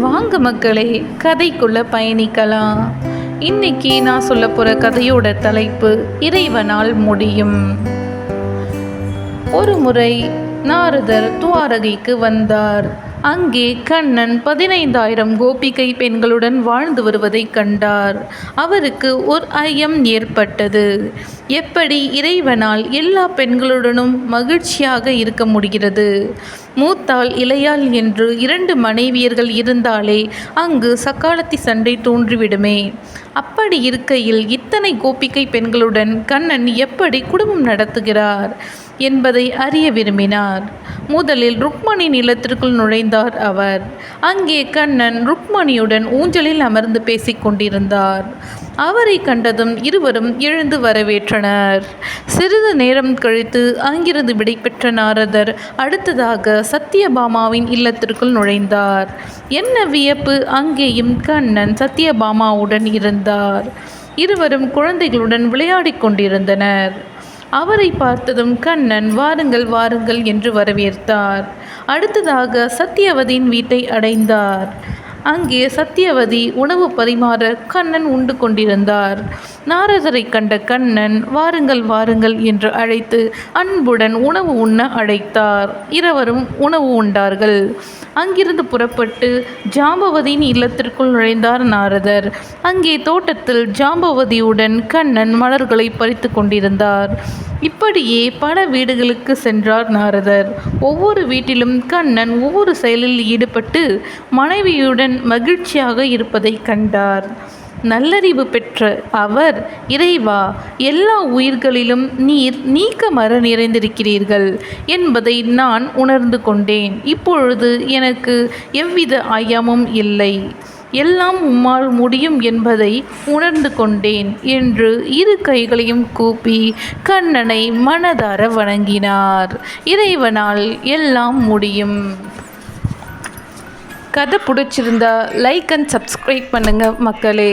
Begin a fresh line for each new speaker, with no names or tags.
வாங்க மக்களே கதைக்குள்ள பயணிக்கலாம். இன்னைக்கு நான் சொல்ல போற கதையோட தலைப்பு இறைவனால் முடியும். ஒரு முறை நாரதர் துவாரகைக்கு வந்தார். அங்கே கண்ணன் பதினைந்தாயிரம் கோபிகை பெண்களுடன் வாழ்ந்து வருவதைக் கண்டார். அவருக்கு ஒரு ஐயம் ஏற்பட்டது. எப்படி இறைவனால் எல்லா பெண்களுடனும் மகிழ்ச்சியாக இருக்க முடிகிறது? மூத்தாள் இளையாள் என்று இரண்டு மனைவியர்கள் இருந்தாலே அங்கு சக்காலத்தி சண்டை தோன்றிவிடுமே. அப்படி இருக்கையில் இத்தனை கோபிக்கை பெண்களுடன் கண்ணன் எப்படி குடும்பம் நடத்துகிறார் என்பதை அறிய விரும்பினார். முதலில் ருக்மணி நிலத்திற்குள் நுழைந்தார் அவர். அங்கே கண்ணன் ருக்மணியுடன் ஊஞ்சலில் அமர்ந்து பேசிக் கொண்டிருந்தார். அவரை கண்டதும் இருவரும் எழுந்து வரவேற்றனர். சிறிது நேரம் கழித்து அங்கிருந்து விடைபெற்ற நாரதர் அடுத்ததாக சத்யபாமாவின் இல்லத்திற்குள் நுழைந்தார். என்ன வியப்பு? அங்கேயும் கண்ணன் சத்யபாமாவுடன் இருந்தார். இருவரும் குழந்தைகளுடன் விளையாடிக் கொண்டிருந்தனர். அவரை பார்த்ததும் கண்ணன் வாருங்கள் வாருங்கள் என்று வரவேற்றார். அடுத்ததாக சத்தியவதியின் வீட்டை அடைந்தார். அங்கே சத்தியவதி உணவு பரிமாற கண்ணன் உண்டு கொண்டிருந்தார். நாரதரை கண்ட கண்ணன் வாருங்கள் வாருங்கள் என்று அழைத்து அன்புடன் உணவு உண்ண அழைத்தார். இருவரும் உணவு உண்டார்கள். அங்கிருந்து புறப்பட்டு ஜாம்பவதியின் இல்லத்திற்குள் நுழைந்தார் நாரதர். அங்கே தோட்டத்தில் ஜாம்பவதியுடன் கண்ணன் மலர்களை பறித்து கொண்டிருந்தார். இப்படியே பல வீடுகளுக்கு சென்றார் நாரதர். ஒவ்வொரு வீட்டிலும் கண்ணன் ஒவ்வொரு செயலில் ஈடுபட்டு மனைவியுடன் மகிழ்ச்சியாக இருப்பதை கண்டார். நல்லறிவு பெற்ற அவர் இறைவா எல்லா உயிர்களிலும் நீர் நீக்க மர நிறைந்திருக்கிறீர்கள் என்பதை நான் உணர்ந்து கொண்டேன். இப்பொழுது எனக்கு எவ்வித ஐயமும் இல்லை. எல்லாம் உம்மால் முடியும் என்பதை உணர்ந்து கொண்டேன் என்று இரு கைகளையும் கூப்பி கண்ணனை மனதார வணங்கினார். இறைவனால் எல்லாம் முடியும். கதை பிடிச்சிருந்தா லைக் அண்ட் சப்ஸ்கிரைப் பண்ணுங்கள் மக்களே.